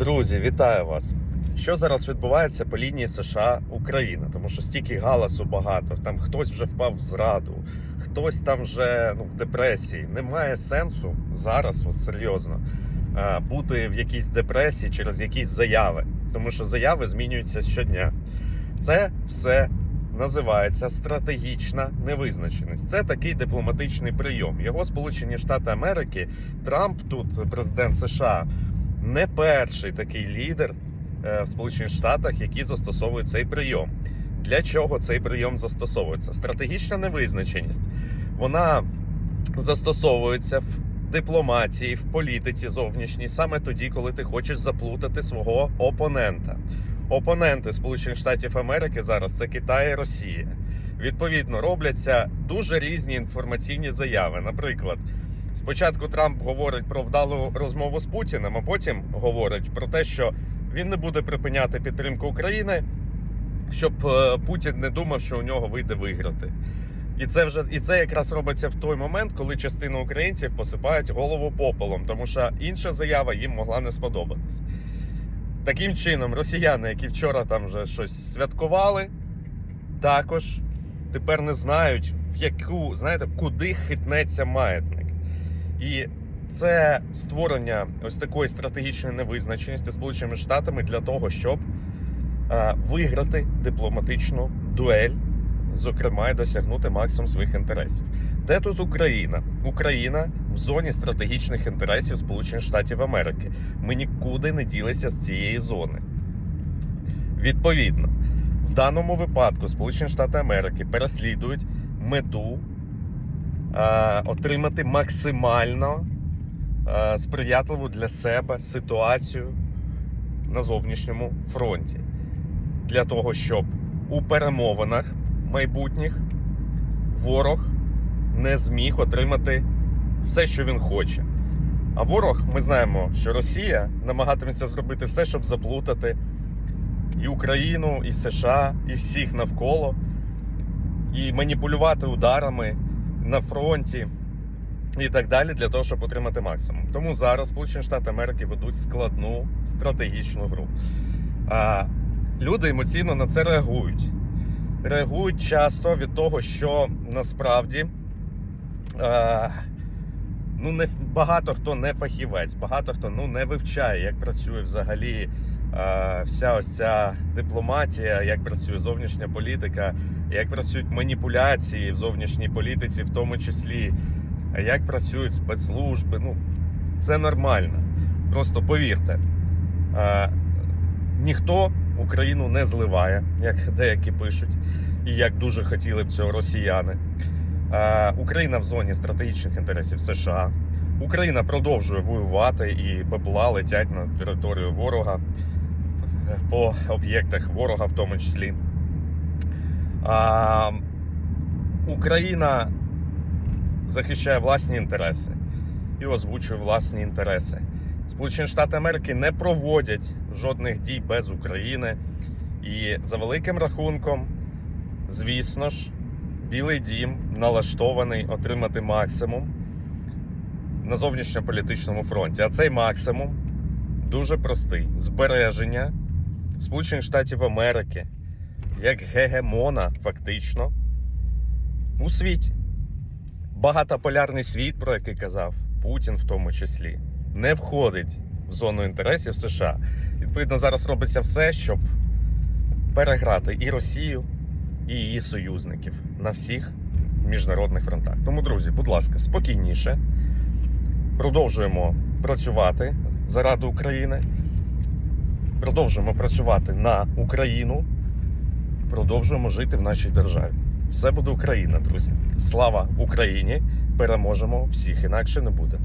Друзі, вітаю вас! Що зараз відбувається по лінії США Україна? Тому що стільки галасу багато, там хтось вже впав в зраду, хтось там вже ну, в депресії. Немає сенсу зараз, от серйозно, е, бути в якійсь депресії через якісь заяви, тому що заяви змінюються щодня. Це все називається стратегічна невизначеність. Це такий дипломатичний прийом. Його Сполучені Штати Америки, Трамп тут президент США не перший такий лідер е, в Сполучених Штатах, який застосовує цей прийом. Для чого цей прийом застосовується? Стратегічна невизначеність. Вона застосовується в дипломатії, в політиці зовнішній саме тоді, коли ти хочеш заплутати свого опонента. Опоненти Сполучених Штатів Америки зараз це Китай і Росія. Відповідно, робляться дуже різні інформаційні заяви. Наприклад, Спочатку Трамп говорить про вдалу розмову з Путіним, а потім говорить про те, що він не буде припиняти підтримку України, щоб е, Путін не думав, що у нього вийде виграти. І це вже і це якраз робиться в той момент, коли частина українців посипають голову попелом, тому що інша заява їм могла не сподобатись. Таким чином, росіяни, які вчора там вже щось святкували, також тепер не знають, в яку знаєте, куди хитнеться маятник. І це створення ось такої стратегічної невизначеності Сполученими Штатами для того, щоб е, виграти дипломатичну дуель, зокрема, і досягнути максимум своїх інтересів. Де тут Україна? Україна в зоні стратегічних інтересів Сполучених Штатів Америки. Ми нікуди не ділися з цієї зони. Відповідно, в даному випадку Сполучені Штати Америки переслідують мету отримати максимально е, сприятливу для себе ситуацію на зовнішньому фронті. Для того, щоб у перемовинах майбутніх ворог не зміг отримати все, що він хоче. А ворог, ми знаємо, що Росія намагатиметься зробити все, щоб заплутати і Україну, і США, і всіх навколо, і маніпулювати ударами на фронті і так далі, для того, щоб отримати максимум. Тому зараз Сполучені Штати Америки ведуть складну стратегічну гру. А люди емоційно на це реагують. Реагують часто від того, що насправді а, ну, не, багато хто не фахівець, багато хто ну, не вивчає, як працює взагалі вся ось ця дипломатія, як працює зовнішня політика, як працюють маніпуляції в зовнішній політиці, в тому числі, як працюють спецслужби. Ну, це нормально. Просто повірте, ніхто Україну не зливає, як деякі пишуть, і як дуже хотіли б цього росіяни. Україна в зоні стратегічних інтересів США. Україна продовжує воювати і БПЛА летять на територію ворога по об'єктах ворога, в тому числі. А, Україна захищає власні інтереси і озвучує власні інтереси. Сполучені Штати Америки не проводять жодних дій без України. І за великим рахунком, звісно ж, Білий дім налаштований отримати максимум на зовнішньополітичному фронті. А цей максимум дуже простий: збереження Сполучених Штатів Америки як гегемона, фактично, у світі. Багатополярний світ, про який казав Путін, в тому числі, не входить в зону інтересів США. Відповідно, зараз робиться все, щоб переграти і Росію, і її союзників на всіх міжнародних фронтах. Тому, друзі, будь ласка, спокійніше. Продовжуємо працювати заради України. Продовжуємо працювати на Україну. Продовжуємо жити в нашій державі. Все буде Україна, друзі. Слава Україні! Переможемо всіх, інакше не буде.